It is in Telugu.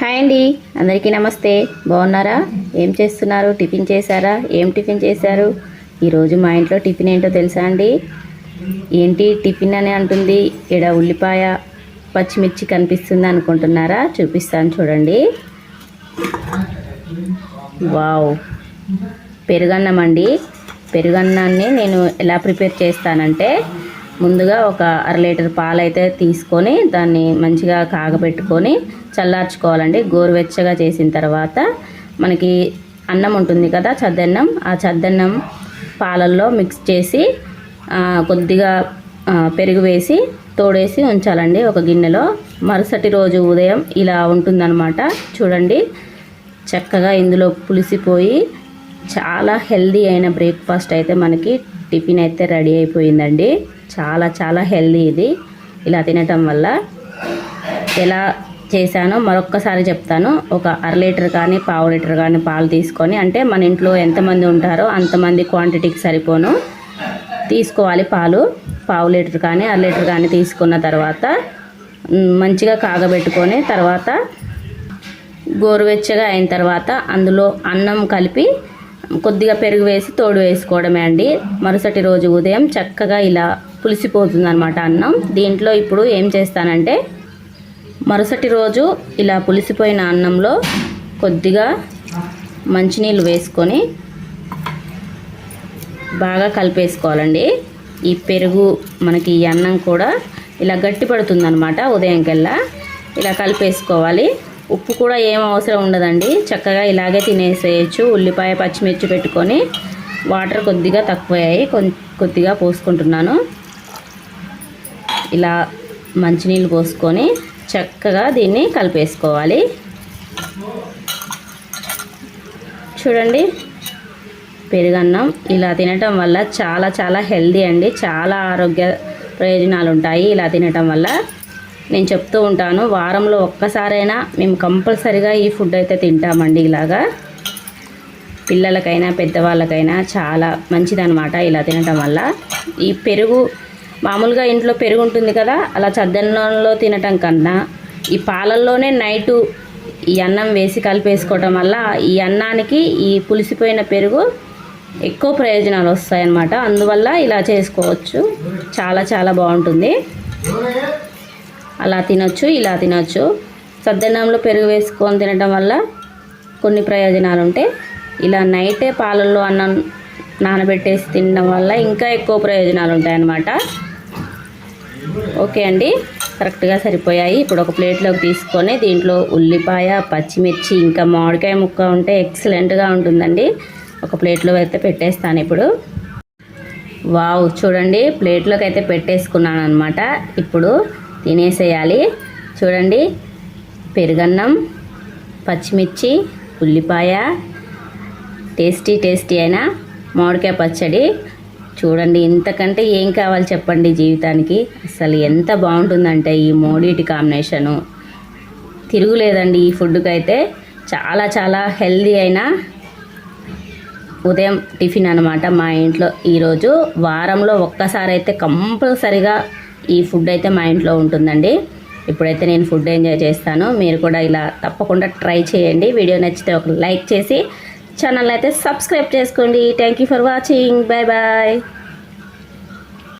హాయ్ అండి. అందరికీ నమస్తే. బాగున్నారా? ఏం చేస్తున్నారు? టిఫిన్ చేశారా? ఏం టిఫిన్ చేశారు? ఈరోజు మా ఇంట్లో టిఫిన్ ఏంటో తెలుసా అండి? ఏంటి టిఫిన్ అని అంటుంది. ఇక్కడ ఉల్లిపాయ పచ్చిమిర్చి కనిపిస్తుంది అనుకుంటున్నారా? చూపిస్తాను చూడండి. వావ్. పెరుగన్నం అండి. పెరుగన్నాన్ని నేను ఎలా ప్రిపేర్ చేస్తానంటే ముందుగా ఒక అర లీటర్ పాలు అయితే తీసుకొని దాన్ని మంచిగా కాగబెట్టుకొని చల్లార్చుకోవాలండి. గోరువెచ్చగా చేసిన తర్వాత మనకి అన్నం ఉంటుంది కదా చద్దన్నం. ఆ చద్దన్నం పాలల్లో మిక్స్ చేసి కొద్దిగా పెరుగు వేసి తోడేసి ఉంచాలండి ఒక గిన్నెలో. మరుసటి రోజు ఉదయం ఇలా ఉంటుందన్నమాట. చూడండి చక్కగా ఇందులో పులిసిపోయి చాలా హెల్దీ అయిన బ్రేక్ఫాస్ట్ అయితే మనకి టిఫిన్ అయితే రెడీ అయిపోయిందండి. చాలా చాలా హెల్దీ ఇది. ఇలా తినటం వల్ల ఎలా చేశానో మరొక్కసారి చెప్తాను. ఒక అర లీటర్ కానీ పావు లీటర్ కానీ పాలు తీసుకొని అంటే మన ఇంట్లో ఎంతమంది ఉంటారో అంతమంది క్వాంటిటీకి సరిపోను. తీసుకోవాలి పాలు. పావు లీటర్ కానీ అర లీటర్ కానీ తీసుకున్న తర్వాత మంచిగా కాగబెట్టుకొని తర్వాత గోరువెచ్చగా అయిన తర్వాత అందులో అన్నం కలిపి కొద్దిగా పెరుగు వేసి తోడు వేసుకోవడమే అండి. మరుసటి రోజు ఉదయం చక్కగా ఇలా పులిసిపోతుంది అనమాట అన్నం. దీంట్లో ఇప్పుడు ఏం చేస్తానంటే మరుసటి రోజు ఇలా పులిసిపోయిన అన్నంలో కొద్దిగా మంచినీళ్ళు వేసుకొని బాగా కలిపేసుకోవాలండి. ఈ పెరుగు మనకి ఈ అన్నం కూడా ఇలా గట్టి పడుతుంది అనమాట ఉదయంకెల్లా ఇలా కలిపేసుకోవాలి. ఉప్పు కూడా ఏం అవసరం ఉండదండి. చక్కగా ఇలాగే తినేసేయచ్చు. ఉల్లిపాయ పచ్చిమిర్చి పెట్టుకొని వాటర్ కొద్దిగా తక్కువయ్యాయి. కొద్దిగా పోసుకుంటున్నాను. ఇలా మంచినీళ్ళు పోసుకొని చక్కగా దీన్ని కలిపేసుకోవాలి. చూడండి. పెరుగన్నం ఇలా తినటం వల్ల చాలా చాలా హెల్దీ అండి. చాలా ఆరోగ్య ప్రయోజనాలు ఉంటాయి ఇలా తినటం వల్ల. నేను చెప్తూ ఉంటాను వారంలో ఒక్కసారైనా మేము కంపల్సరిగా ఈ ఫుడ్ అయితే తింటామండి ఇలాగా. పిల్లలకైనా పెద్దవాళ్ళకైనా చాలా మంచిదనమాట ఇలా తినటం వల్ల. ఈ పెరుగు మామూలుగా ఇంట్లో పెరుగు ఉంటుంది కదా అలా చద్దన్నంలో తినటం కన్నా ఈ పాలల్లోనే నైటు ఈ అన్నం వేసి కలిపేసుకోవటం వల్ల ఈ అన్నానికి ఈ పులిసిపోయిన పెరుగు ఎక్కువ ప్రయోజనాలు వస్తాయన్నమాట. అందువల్ల ఇలా చేసుకోవచ్చు. చాలా చాలా బాగుంటుంది. అలా తినొచ్చు ఇలా తినొచ్చు. సద్దన్నంలో పెరుగు వేసుకొని తినడం వల్ల కొన్ని ప్రయోజనాలు ఉంటాయి ఇలా నైటే పాలల్లో అన్నం నానబెట్టేసి తినడం వల్ల ఇంకా ఎక్కువ ప్రయోజనాలు ఉంటాయన్నమాట ఓకే అండి. కరెక్ట్గా సరిపోయాయి. ఇప్పుడు ఒక ప్లేట్లోకి తీసుకొని దీంట్లో ఉల్లిపాయ పచ్చిమిర్చి ఇంకా మామిడికాయ ముక్క ఉంటే ఎక్సలెంట్గా ఉంటుందండి. ఒక ప్లేట్లో అయితే పెట్టేస్తాను ఇప్పుడు. వావ్ చూడండి. ప్లేట్లోకి అయితే పెట్టేసుకున్నాను అనమాట ఇప్పుడు తినేసేయాలి. చూడండి. పెరుగన్నం పచ్చిమిర్చి ఉల్లిపాయ. టేస్టీ టేస్టీ అయిన మామిడికాయ పచ్చడి. చూడండి ఇంతకంటే ఏం కావాలి చెప్పండి జీవితానికి. అసలు ఎంత బాగుంటుందంటే ఈ మోడీటి కాంబినేషను. తిరుగులేదండి ఈ ఫుడ్కి అయితే చాలా చాలా హెల్దీ అయిన ఉదయం టిఫిన్ అనమాట మా ఇంట్లో. ఈరోజు వారంలో ఒక్కసారి అయితే కంపల్సరిగా ఈ ఫుడ్ అయితే మా ఇంట్లో ఉంటుందండి. ఇప్పుడైతే నేను ఫుడ్ ఎంజాయ్ చేస్తాను. మీరు కూడా ఇలా తప్పకుండా ట్రై చేయండి. వీడియో నచ్చితే ఒక లైక్ చేసి ఛానల్ అయితే సబ్స్క్రైబ్ చేసుకోండి. Thank you for watching bye bye